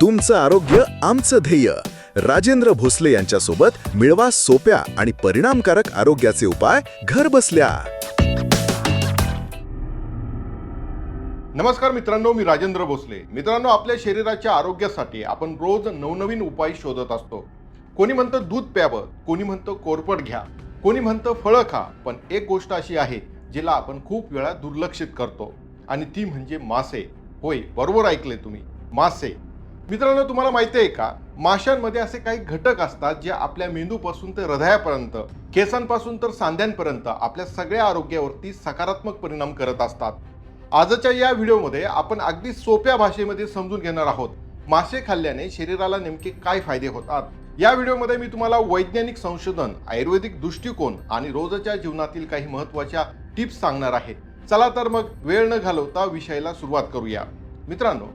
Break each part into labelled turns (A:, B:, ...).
A: तुमचं आरोग्य आमचं ध्येय. राजेंद्र भोसले यांच्यासोबत मिळवा सोप्या आणि परिणामकारक आरोग्याचे उपाय घर बसल्या.
B: नमस्कार मित्रांनो मी राजेंद्र भोसले. मित्रांनो आपल्या शरीराच्या आरोग्यासाठी आपण रोज नवनवीन उपाय शोधत असतो. कोणी म्हणतं दूध प्यावं कोणी म्हणतं कोरपड घ्या कोणी म्हणतं फळं खा पण एक गोष्ट अशी आहे जिला आपण खूप वेळा दुर्लक्षित करतो. आणि ती म्हणजे मासे. होय बरोबर ऐकले तुम्ही. मासे. मित्रांनो तुम्हाला माहिती आहे का? माशांमध्ये असे काही घटक असतात जे आपल्या मेंदूपासून ते हृदयापर्यंत केसांपासून तर सांध्यांपर्यंत आपल्या सगळ्या आरोग्यावरती सकारात्मक परिणाम करत असतात. आजच्या या व्हिडिओमध्ये आपण अगदी सोप्या भाषेमध्ये समजून घेणार आहोत मासे खाल्ल्याने शरीराला नेमके काय फायदे होतात. या व्हिडिओमध्ये मी तुम्हाला वैज्ञानिक संशोधन आयुर्वेदिक दृष्टिकोन आणि रोजच्या जीवनातील काही महत्त्वाच्या टिप्स सांगणार आहे. चला तर मग वेळ न घालवता विषयाला सुरुवात करूया. मित्रांनो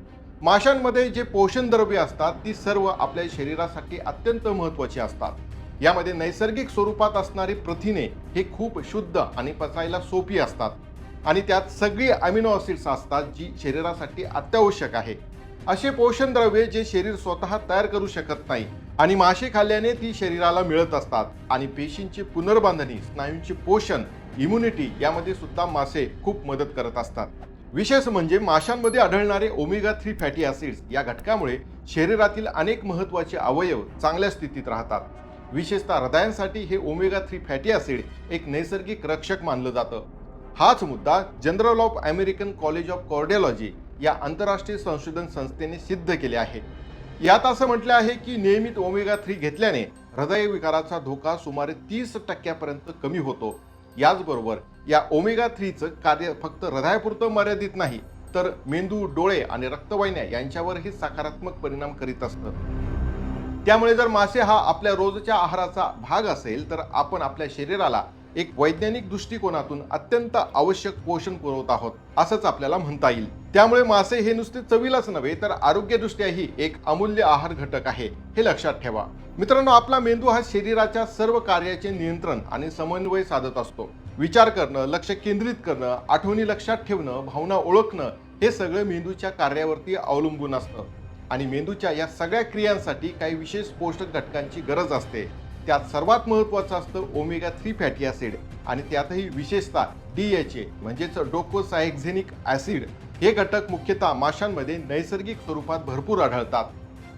B: माशांमध्ये जे पोषण द्रव्ये असतात ती सर्व आपल्या शरीरासाठी अत्यंत महत्त्वाची असतात. यामध्ये नैसर्गिक स्वरूपात असणारी प्रथिने हे खूप शुद्ध आणि पचायला सोपी असतात. आणि त्यात सगळी अमिनो ॲसिड्स असतात जी शरीरासाठी अत्यावश्यक आहे. असे पोषण द्रव्ये जे शरीर स्वतः तयार करू शकत नाही आणि मासे खाल्ल्याने ती शरीराला मिळत असतात. आणि पेशींची पुनर्बांधणी स्नायूंचे पोषण इम्युनिटी यामध्ये सुद्धा मासे खूप मदत करत असतात. विशेष म्हणजे माशांमध्ये आढळणारे ओमेगा थ्री फॅटी ॲसिड्स या घटकामुळे शरीरातील अनेक महत्त्वाचे अवयव चांगल्या स्थितीत राहतात. विशेषतः हृदयांसाठी हे ओमेगा थ्री फॅटी ॲसिड एक नैसर्गिक रक्षक मानलं जातं. हाच मुद्दा journal of American college of cardiology या आंतरराष्ट्रीय संशोधन संस्थेने सिद्ध केले आहे. यात असं म्हटलं आहे की नियमित ओमेगा थ्री घेतल्याने हृदयविकाराचा धोका सुमारे तीस टक्क्यापर्यंत कमी होतो. याचबरोबर या ओमेगा थ्रीचं कार्य फक्त हृदयापुरतं मर्यादित नाही तर मेंदू डोळे आणि रक्तवाहिन्या यांच्यावरही सकारात्मक परिणाम करीत असतं. त्यामुळे जर मासे हा आपल्या रोजच्या आहाराचा भाग असेल तर आपण आपल्या शरीराला एक वैज्ञानिक दृष्टिकोनातून अत्यंत आवश्यक पोषण पुरवत आहोत असंच आपल्याला म्हणता येईल. त्यामुळे मासे हे नुसते चवीलाच नव्हे तर आरोग्यदृष्ट्याही एक अमूल्य आहार घटक आहे हे लक्षात ठेवा. मित्रांनो आपला मेंदू हा शरीराच्या सर्व कार्याचे नियंत्रण आणि समन्वय साधत असतो. विचार करणं लक्ष केंद्रित करणं आठवणी लक्षात ठेवणं भावना ओळखणं हे सगळं मेंदूच्या कार्यावरती अवलंबून असतं. आणि मेंदूच्या या सगळ्या क्रियांसाठी काही विशेष पोषक घटकांची गरज असते. त्यात सर्वात महत्त्वाचं असतं ओमेगा थ्री फॅटी ॲसिड आणि त्यातही विशेषतः डी एच ए म्हणजेच डोकोसायक्झेनिक ॲसिड. हे घटक मुख्यतः माशांमध्ये नैसर्गिक स्वरूपात भरपूर आढळतात.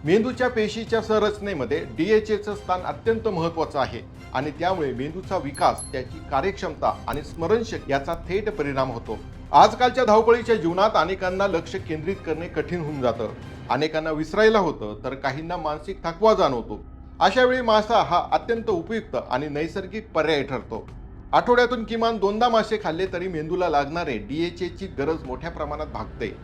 B: मेंदूच्या पेशीच्या संरचनेमध्ये डी एच एचं स्थान अत्यंत महत्त्वाचं आहे आणि त्यामुळे मेंदूचा विकास त्याची कार्यक्षमता आणि स्मरणशक्ती याचा थेट परिणाम होतो. आजकालच्या धावपळीच्या जीवनात अनेकांना लक्ष केंद्रित करणे कठीण होऊन जातं. अनेकांना विसरायला होतं तर काहींना मानसिक थकवा जाणवतो. अशा वेळी मासा हा अत्यंत उपयुक्त आणि नैसर्गिक पर्याय ठरतो. आठवड्यातून किमान दोनदा मासे खाल्ले तरी मेंदूला लागणारे ची गरज मोठ्या प्रमाणात भागते.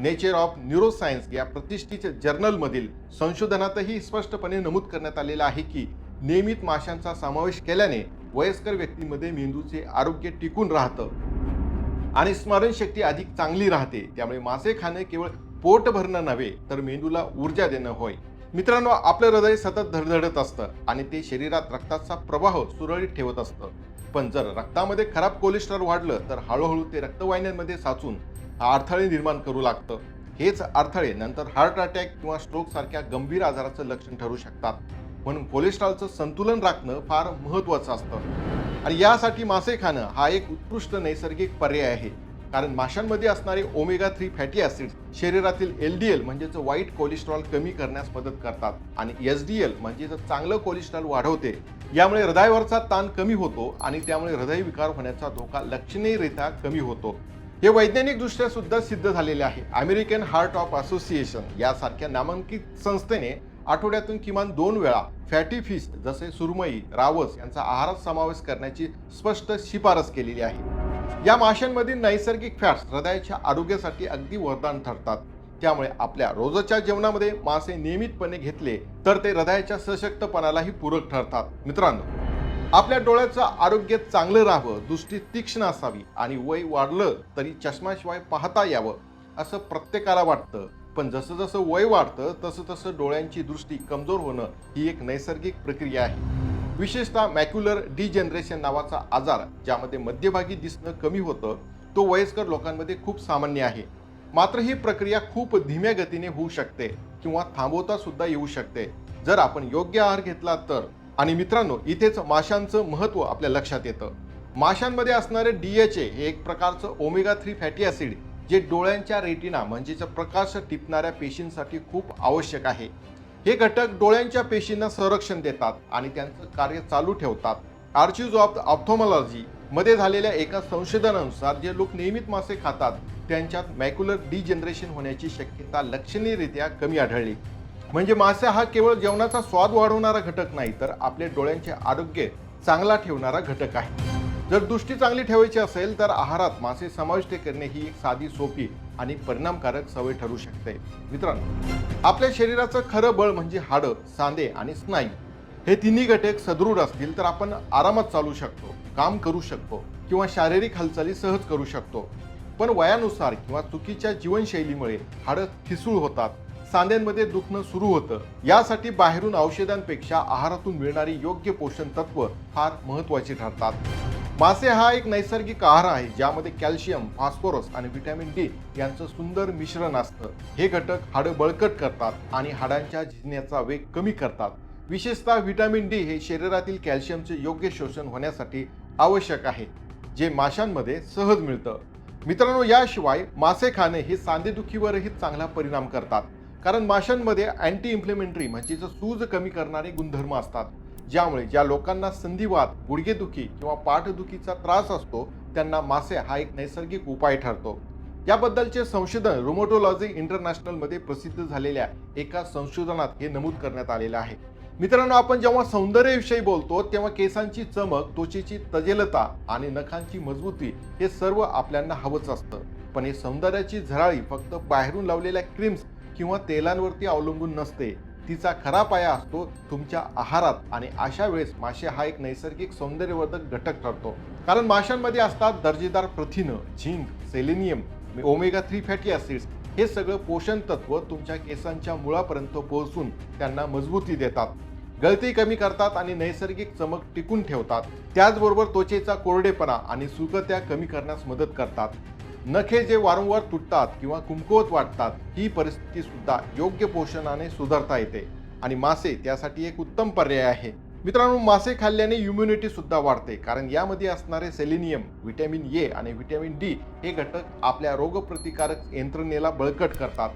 B: नेचर ऑफ न्यूरोसायन्स या प्रतिष्ठित जर्नलमधील संशोधनातही स्पष्टपणे नमूद करण्यात आलेलं आहे की नियमित माशांचा समावेश केल्याने वयस्कर व्यक्तीमध्ये मेंदूचे आरोग्य टिकून राहतं आणि स्मरणशक्ती अधिक चांगली राहते. त्यामुळे मासे खाणे केवळ पोट भरणं नव्हे तर मेंदूला ऊर्जा देणं होय. मित्रांनो आपलं हृदय सतत धडधडत असतं आणि ते शरीरात रक्ताचा प्रवाह सुरळीत ठेवत असतं. पण जर रक्तामध्ये खराब कोलेस्ट्रॉल वाढलं तर हळूहळू ते रक्तवाहिन्यांमध्ये साचून अडथळे निर्माण करू लागतं. हेच अडथळे नंतर हार्ट अटॅक किंवा स्ट्रोक सारख्या गंभीर आजाराचं लक्षण ठरू शकतात. म्हणून कोलेस्ट्रॉलचं संतुलन राखणं फार महत्त्वाचं असतं. आणि यासाठी मासे खाणं हा एक उत्कृष्ट नैसर्गिक पर्याय आहे. कारण माशांमध्ये असणारे ओमेगा थ्री फॅटी ॲसिड्स शरीरातील एल डी एल म्हणजेच वाईट कोलेस्ट्रॉल कमी करण्यास मदत करतात. आणि एस डी एल म्हणजेच चांगलं कोलेस्ट्रॉल वाढवते. यामुळे हृदयावरचा ताण कमी होतो आणि त्यामुळे हृदयविकार होण्याचा धोका लक्षणीयरित्या कमी होतो. हे वैज्ञानिकदृष्ट्या सुद्धा सिद्ध झालेले आहे. अमेरिकन हार्ट ऑफ असोसिएशन यासारख्या नामांकित संस्थेने आठवड्यातून किमान दोन वेळा फॅटी फिस्ट जसे सुरमई रावस यांचा आहारात समावेश करण्याची स्पष्ट शिफारस केलेली आहे. या माशांमधील नैसर्गिक फॅट्स हृदयाच्या आरोग्यासाठी अगदी वरदान ठरतात. त्यामुळे आपल्या रोजच्या जेवणामध्ये मासे नियमितपणे घेतले तर ते हृदयाच्या सशक्तपणालाही पूरक ठरतात. मित्रांनो आपल्या डोळ्याचं आरोग्य चांगलं राहावं दृष्टी तीक्ष्ण असावी आणि वय वाढलं तरी चष्म्याशिवाय पाहता यावं असं प्रत्येकाला वाटतं. पण जसं जसं वय वाढतं तसं तसं डोळ्यांची दृष्टी कमजोर होणं ही एक नैसर्गिक प्रक्रिया आहे. विशेषतः मॅक्युलर डिजनरेशन नावाचा आजार ज्यामध्ये मध्यभागी दिसणं कमी होतं तो वयस्कर लोकांमध्ये खूप सामान्य आहे. मात्र ही प्रक्रिया खूप धीम्या गतीने होऊ शकते किंवा थांबवता सुद्धा येऊ शकते. जर आपण योग्य आहार घेतला तर आणि मित्रांनो इथेच माशांचं महत्त्व आपल्या लक्षात येतं. माशांमध्ये असणारे डी एच ए हे एक प्रकारचं ओमेगा थ्री फॅटी ॲसिड जे डोळ्यांच्या रेटिना म्हणजेच प्रकाश टिपणाऱ्या पेशींसाठी खूप आवश्यक आहे. हे घटक डोळ्यांच्या पेशींना संरक्षण देतात आणि त्यांचं कार्य चालू ठेवतात. आर्चिव्ज ऑफ ऑप्थोमॉलॉजी मध्ये झालेल्या एका संशोधनानुसार जे लोक नियमित मासे खातात त्यांच्यात मॅक्युलर डिजनरेशन होण्याची शक्यता लक्षणीयरित्या कमी आढळली. म्हणजे मासे हा केवळ जेवणाचा स्वाद वाढवणारा घटक नाही तर आपले डोळ्यांचे आरोग्य चांगला ठेवणारा घटक आहे. जर दृष्टी चांगली ठेवायची असेल तर आहारात मासे समाविष्ट करणे ही एक साधी सोपी आणि परिणामकारक सवय ठरू शकते. मित्रांनो आपल्या शरीराचं खरं बळ म्हणजे हाडं सांधे आणि स्नायू हे तिन्ही घटक सदृढ असतील तर आपण आरामात चालू शकतो काम करू शकतो किंवा शारीरिक हालचाली सहज करू शकतो. पण वयानुसार किंवा चुकीच्या जीवनशैलीमुळे हाडं ठिसूळ होतात सांध्यांमध्ये दुखणं सुरू होतं. यासाठी बाहेरून औषधांपेक्षा आहारातून मिळणारी योग्य पोषण तत्व फार महत्वाची ठरतात. मासे हा एक नैसर्गिक आहार आहे ज्यामध्ये कॅल्शियम फॉस्फरस आणि व्हिटॅमिन डी यांचं सुंदर मिश्रण असतं. हे घटक हाडं बळकट करतात आणि हाडांच्या झिजण्याचा वेग कमी करतात. विशेषतः व्हिटॅमिन डी हे शरीरातील कॅल्शियमचे योग्य शोषण होण्यासाठी आवश्यक आहे जे माशांमध्ये सहज मिळतं. मित्रांनो याशिवाय मासे खाणे हे सांधेदुखीवरही चांगला परिणाम करतात. कारण माशांमध्ये अँटी इन्फ्लेमेंटरी म्हणजेच सूज कमी करणारे गुणधर्म असतात. ज्यामुळे ज्या लोकांना संधिवात गुडघेदुखी किंवा पाठदुखीचा त्रास असतो त्यांना मासे हा एक नैसर्गिक उपाय ठरतो. याबद्दलचे संशोधन रोमोटोलॉजी इंटरनॅशनलमध्ये प्रसिद्ध झालेल्या एका संशोधनात हे नमूद करण्यात आलेलं आहे. मित्रांनो आपण जेव्हा सौंदर्याविषयी बोलतो तेव्हा केसांची चमक त्वचेची तजेलता आणि नखांची मजबूती हे सर्व आपल्यांना हवंच असतं. पण हे सौंदर्याची झराळी फक्त बाहेरून लावलेल्या क्रीम्स किंवा तेलांवरती अवलंबून नसते. तिचा खरा पाया असतो तुमच्या आहारात आणि अशा वेळेस मासे हा एक नैसर्गिक सौंदर्यवर्धक घटक ठरतो. कारण माशांमध्ये असतात दर्जेदार प्रथिनं zinc selenium omega three fatty acids. हे सगळं पोषण तत्व तुमच्या केसांच्या मुळापर्यंत पोहोचून त्यांना मजबूती देतात. गळती कमी करतात आणि नैसर्गिक चमक टिकून ठेवतात. त्याचबरोबर त्वचेचा कोरडेपणा आणि सुकत्या कमी करण्यास मदत करतात. नखे जे वारंवार तुटतात किंवा कुमकुवत वाटतात ही परिस्थिती सुद्धा योग्य पोषणाने सुधारता येते आणि मासे त्यासाठी एक उत्तम पर्याय आहे. मित्रांनो मासे खाल्ल्याने इम्युनिटी सुद्धा वाढते कारण यामध्ये असणारे सेलेनियम व्हिटॅमिन ए आणि व्हिटॅमिन डी हे घटक आपल्या रोगप्रतिकारक यंत्रणेला बळकट करतात.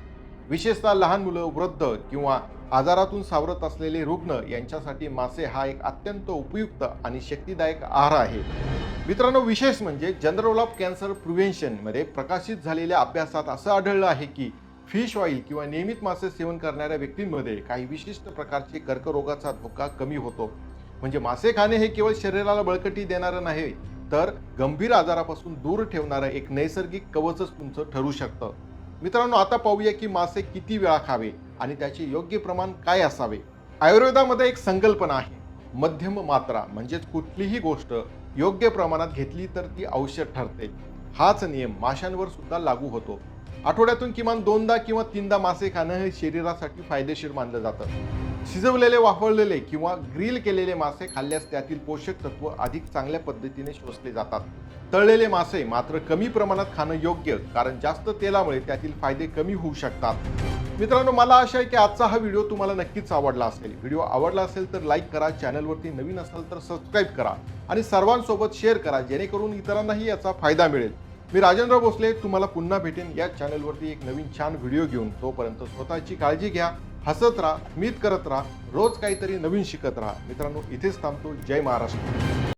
B: विशेषतः लहान मुलं वृद्ध किंवा आजारातून सावरत असलेले रुग्ण यांच्यासाठी मासे हा एक अत्यंत उपयुक्त आणि शक्तिदायक आहार आहे. मित्रांनो विशेष म्हणजे जनरल ऑफ कॅन्सर प्रिव्हेन्शनमध्ये प्रकाशित झालेल्या अभ्यासात असं आढळलं आहे की फिश ऑइल किंवा नियमित मासे सेवन करणाऱ्या व्यक्तींमध्ये काही विशिष्ट प्रकारचे कर्करोगाचा धोका कमी होतो. म्हणजे मासे खाणे हे केवळ शरीराला बळकटी देणारं नाही तर गंभीर आजारापासून दूर ठेवणारं एक नैसर्गिक कवचच तुमचं ठरू शकतं. मित्रांनो आता पाहूया की मासे किती वेळा खावे आणि त्याचे योग्य प्रमाण काय असावे. आयुर्वेदामध्ये एक संकल्पना आहे मध्यम मात्रा म्हणजेच कुठलीही गोष्ट योग्य प्रमाणात घेतली तर ती आवश्यक ठरते. हाच नियम माशांवर सुद्धा लागू होतो. आठवड्यातून किमान दोनदा किंवा तीनदा मासे खाणं हे शरीरासाठी फायदेशीर मानलं जातं. शिजवलेले वाफळलेले किंवा ग्रिल केलेले मासे खाल्ल्यास त्यातील पोषक तत्व अधिक चांगल्या पद्धतीने शोषले जातात. तळलेले मासे मात्र कमी प्रमाणात खाणं योग्य कारण जास्त तेलामुळे त्यातील फायदे कमी होऊ शकतात. मित्रांनो मला आशा आहे की आजचा हा व्हिडिओ तुम्हाला नक्कीच आवडला असेल. व्हिडिओ आवडला असेल तर लाईक करा चॅनलवरती नवीन असाल तर सबस्क्राईब करा आणि सर्वांसोबत शेअर करा जेणेकरून इतरांनाही याचा फायदा मिळेल. मी राजेंद्र भोसले तुम्हाला पुन्हा भेटेन या चॅनलवरती एक नवीन छान व्हिडिओ घेऊन. तोपर्यंत स्वतःची काळजी घ्या. हसत राहा मीत करत राहा रोज काहीतरी नवीन शिकत राहा. मित्रांनो इथेच थांबतो. जय महाराष्ट्र.